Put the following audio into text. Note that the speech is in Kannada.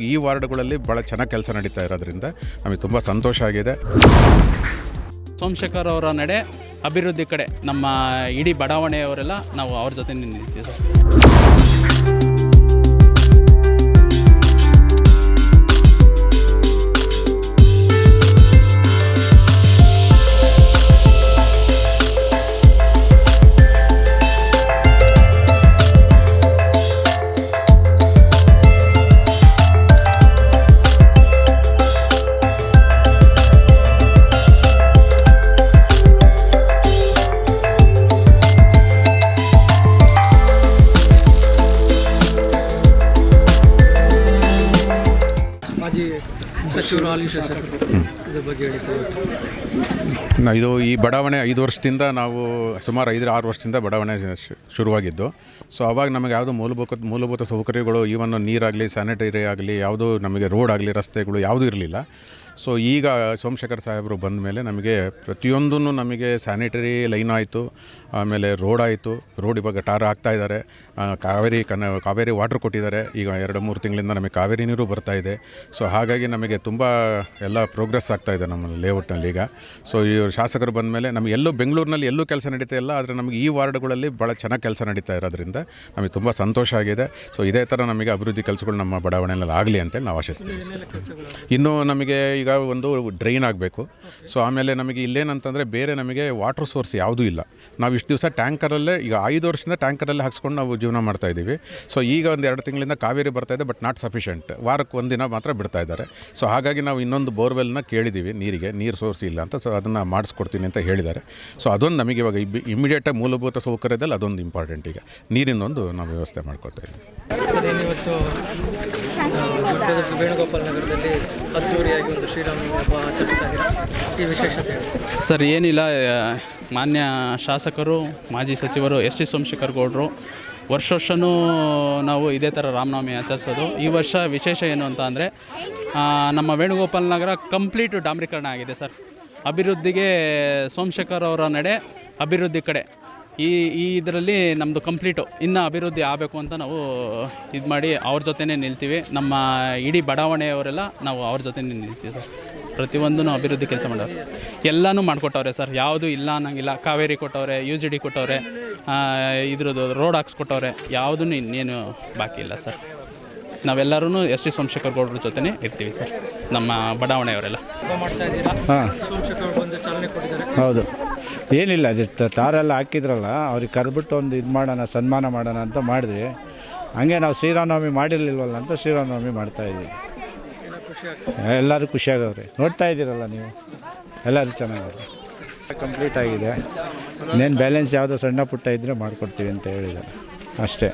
ಈ ವಾರ್ಡ್ಗಳಲ್ಲಿ ಭಾಳ ಚೆನ್ನಾಗಿ ಕೆಲಸ ನಡೀತಾ ಇರೋದ್ರಿಂದ ನಮಗೆ ತುಂಬ ಸಂತೋಷ ಆಗಿದೆ. ಸೋಮಶೇಖರ್ ಅವರ ನಡೆ ಅಭಿವೃದ್ಧಿ ಕಡೆ ನಮ್ಮ ಇಡೀ ಬಡಾವಣೆಯವರೆಲ್ಲ ನಾವು ಅವ್ರ ಜೊತೆ ನಿಂತಿದ್ದೀವಿ ಸರ್. ಇದು ಈ ಬಡಾವಣೆ ಐದು ವರ್ಷದಿಂದ ನಾವು ಸುಮಾರು ಐದು ಆರು ವರ್ಷದಿಂದ ಬಡಾವಣೆ ಶು- ಶುರುವಾಗಿದ್ದು. ಸೊ ಅವಾಗ ನಮಗೆ ಯಾವುದು ಮೂಲಭೂತ ಮೂಲಭೂತ ಸೌಕರ್ಯಗಳು, ಈವನ್ ನೀರಾಗಲಿ ಸ್ಯಾನಿಟರಿ ಆಗಲಿ, ಯಾವುದು ನಮಗೆ ರೋಡ್ ಆಗಲಿ, ರಸ್ತೆಗಳು ಯಾವುದೂ ಇರಲಿಲ್ಲ. ಸೊ ಈಗ ಸೋಮಶೇಖರ್ ಸಾಹೇಬರು ಬಂದ ಮೇಲೆ ನಮಗೆ ಪ್ರತಿಯೊಂದೂ ನಮಗೆ ಸ್ಯಾನಿಟರಿ ಲೈನ್ ಆಯಿತು ಆಮೇಲೆ ರೋಡ್ ಆಯಿತು. ರೋಡ್ ಇವಾಗ ಟಾರ್ ಆಗ್ತಾ ಇದ್ದಾರೆ. ಕಾವೇರಿ ಕನ ಕಾವೇರಿ ವಾಟರ್ ಕೊಟ್ಟಿದ್ದಾರೆ. ಈಗ ಎರಡು ಮೂರು ತಿಂಗಳಿಂದ ನಮಗೆ ಕಾವೇರಿ ನೀರು ಬರ್ತಾ ಇದೆ. ಸೊ ಹಾಗಾಗಿ ನಮಗೆ ತುಂಬ ಎಲ್ಲ ಪ್ರೋಗ್ರೆಸ್ ಆಗ್ತಾ ಇದೆ ನಮ್ಮ ಲೇಔಟ್ನಲ್ಲಿ ಈಗ. ಸೊ ಈ ಶಾಸಕರು ಬಂದ ಮೇಲೆ ನಮಗೆ ಎಲ್ಲೂ ಬೆಂಗಳೂರಿನಲ್ಲಿ ಎಲ್ಲೂ ಕೆಲಸ ನಡೀತಾ ಇಲ್ಲ. ಆದರೆ ನಮಗೆ ಈ ವಾರ್ಡ್ಗಳಲ್ಲಿ ಭಾಳ ಚೆನ್ನಾಗಿ ಕೆಲಸ ನಡೀತಾ ಇರೋದ್ರಿಂದ ನಮಗೆ ತುಂಬ ಸಂತೋಷ ಆಗಿದೆ. ಸೊ ಇದೇ ಥರ ನಮಗೆ ಅಭಿವೃದ್ಧಿ ಕೆಲಸಗಳು ನಮ್ಮ ಬಡಾವಣೆಯಲ್ಲಿ ಆಗಲಿ ಅಂತೇಳಿ ನಾವು ಆಶಿಸ್ತೀವಿ. ಇನ್ನು ನಮಗೆ ಈಗ ಒಂದು ಡ್ರೈನ್ ಆಗಬೇಕು. ಸೊ ಆಮೇಲೆ ನಮಗೆ ಇಲ್ಲೇನಂತಂದರೆ ಬೇರೆ ನಮಗೆ ವಾಟರ್ ಸೋರ್ಸ್ ಯಾವುದೂ ಇಲ್ಲ. ನಾವು ಇಷ್ಟು ದಿವಸ ಟ್ಯಾಂಕರಲ್ಲೇ, ಈಗ ಐದು ವರ್ಷದಿಂದ ಟ್ಯಾಂಕರಲ್ಲೇ ಹಾಕ್ಸ್ಕೊಂಡು ನಾವು ಜೀವನ ಮಾಡ್ತಾಯಿದ್ದೀವಿ ಸೊ ಈಗ ಒಂದು ಎರಡು ತಿಂಗಳಿಂದ ಕಾವೇರಿ ಬರ್ತಾ ಇದೆ ಬಟ್ ನಾಟ್ ಸಫಿಷಿಯೆಂಟ್ ವಾರಕ್ಕೆ ಒಂದಿನ ಮಾತ್ರ ಬಿಡ್ತಾ ಇದ್ದಾರೆ. ಸೊ ಹಾಗಾಗಿ ನಾವು ಇನ್ನೊಂದು ಬೋರ್ವೆಲ್ನ ಕೇಳಿದ್ದೀವಿ ನೀರಿಗೆ, ನೀರು ಸೋರ್ಸ್ ಇಲ್ಲ ಅಂತ ಸೊ ಅದನ್ನು ಮಾಡಿಸ್ಕೊಡ್ತೀನಿ ಅಂತ ಹೇಳಿದ್ದಾರೆ. ಸೊ ಅದೊಂದು ನಮಗೆ ಇವಾಗ ಇಮಿಡಿಯೇಟಾಗಿ ಮೂಲಭೂತ ಸೌಕರ್ಯದಲ್ಲಿ ಅದೊಂದು ಇಂಪಾರ್ಟೆಂಟ್ ಈಗ. ನೀರಿನೊಂದು ನಾವು ವ್ಯವಸ್ಥೆ ಮಾಡ್ಕೊತಾ ಇದ್ದೀವಿ. ಏನಿವತ್ತು ವೇಣುಗೋಪಾಲ್ ನಗರದಲ್ಲಿ ಅದ್ದೂರಿಯಾಗಿ ಒಂದು ಶ್ರೀರಾಮನವಮಿ ಹಬ್ಬ ಆಚರಿಸ್ತಾ ಇದ್ದೀರಾ ಈ ವಿಶೇಷತೆ ಸರ್, ಏನಿಲ್ಲ ಮಾನ್ಯ ಶಾಸಕರು, ಮಾಜಿ ಸಚಿವರು ಎಸ್ ಟಿ ಸೋಮಶೇಖರ್ ಗೌಡರು ವರ್ಷ ವರ್ಷವೂ ನಾವು ಇದೇ ಥರ ರಾಮನವಮಿ ಆಚರಿಸೋದು. ಈ ವರ್ಷ ವಿಶೇಷ ಏನು ಅಂತ ಅಂದರೆ ನಮ್ಮ ವೇಣುಗೋಪಾಲ್ ನಗರ ಕಂಪ್ಲೀಟ್ ಡಾಮ್ರೀಕರಣ ಆಗಿದೆ ಸರ್. ಅಭಿವೃದ್ಧಿಗೆ ಸೋಮಶೇಖರ್ ಅವರ ನಡೆ, ಅಭಿವೃದ್ಧಿ ಕಡೆ. ಈ ಈ ಇದರಲ್ಲಿ ನಮ್ಮದು ಕಂಪ್ಲೀಟು. ಇನ್ನೂ ಅಭಿವೃದ್ಧಿ ಆಗಬೇಕು ಅಂತ ನಾವು ಇದು ಮಾಡಿ ಅವ್ರ ಜೊತೆನೇ ನಿಲ್ತೀವಿ. ನಮ್ಮ ಇಡೀ ಬಡಾವಣೆಯವರೆಲ್ಲ ನಾವು ಅವ್ರ ಜೊತೆನೇ ನಿಲ್ತೀವಿ ಸರ್. ಪ್ರತಿಯೊಂದೂ ಅಭಿವೃದ್ಧಿ ಕೆಲಸ ಮಾಡೋರು. ಎಲ್ಲನೂ ಮಾಡಿಕೊಟ್ಟವ್ರೆ ಸರ್. ಯಾವುದು ಇಲ್ಲ ಅನ್ನಂಗಿಲ್ಲ. ಕಾವೇರಿ ಕೊಟ್ಟವ್ರೆ ಯು ಜಿ ಡಿ ಕೊಟ್ಟವ್ರೆ ಇದ್ರದ್ದು ರೋಡ್ ಹಾಕ್ಸ್ಕೊಟ್ಟವ್ರೆ ಯಾವುದೂ ಇನ್ನೇನು ಬಾಕಿ ಇಲ್ಲ ಸರ್. ನಾವೆಲ್ಲರೂ ಎಸ್ ಟಿ ಸೋಮಶೇಖರ್ ಗೌಡ್ರ ಜೊತೆನೇ ಇರ್ತೀವಿ ಸರ್. ನಮ್ಮ ಬಡಾವಣೆಯವರೆಲ್ಲ. ಹಾಂ. ಹೌದು. ಏನಿಲ್ಲ, ಅದು ಟಾರೆಲ್ಲ ಹಾಕಿದ್ರಲ್ಲ, ಅವ್ರಿಗೆ ಕರೆದ್ಬಿಟ್ಟು ಒಂದು ಇದು ಮಾಡೋಣ, ಸನ್ಮಾನ ಮಾಡೋಣ ಅಂತ ಮಾಡಿದ್ವಿ. ಹಂಗೆ ನಾವು ಶ್ರೀರಾಮನವಮಿ ಮಾಡಿರಲಿಲ್ವಲ್ಲ ಅಂತ ಶ್ರೀರಾಮನವಮಿ ಮಾಡ್ತಾಯಿದ್ವಿ ಎಲ್ಲರೂ ಖುಷಿಯಾಗವ್ರಿ ನೋಡ್ತಾ ಇದ್ದೀರಲ್ಲ ನೀವು? ಎಲ್ಲರೂ ಚೆನ್ನಾಗವ್ರೆ ಕಂಪ್ಲೀಟ್ ಆಗಿದೆ. ಇನ್ನೇನು ಬ್ಯಾಲೆನ್ಸ್ ಯಾವುದೋ ಸಣ್ಣ ಪುಟ್ಟ ಇದ್ದರೆ ಮಾಡಿಕೊಡ್ತೀವಿ ಅಂತ ಹೇಳಿದ್ದಾರೆ. ಅಷ್ಟೇ.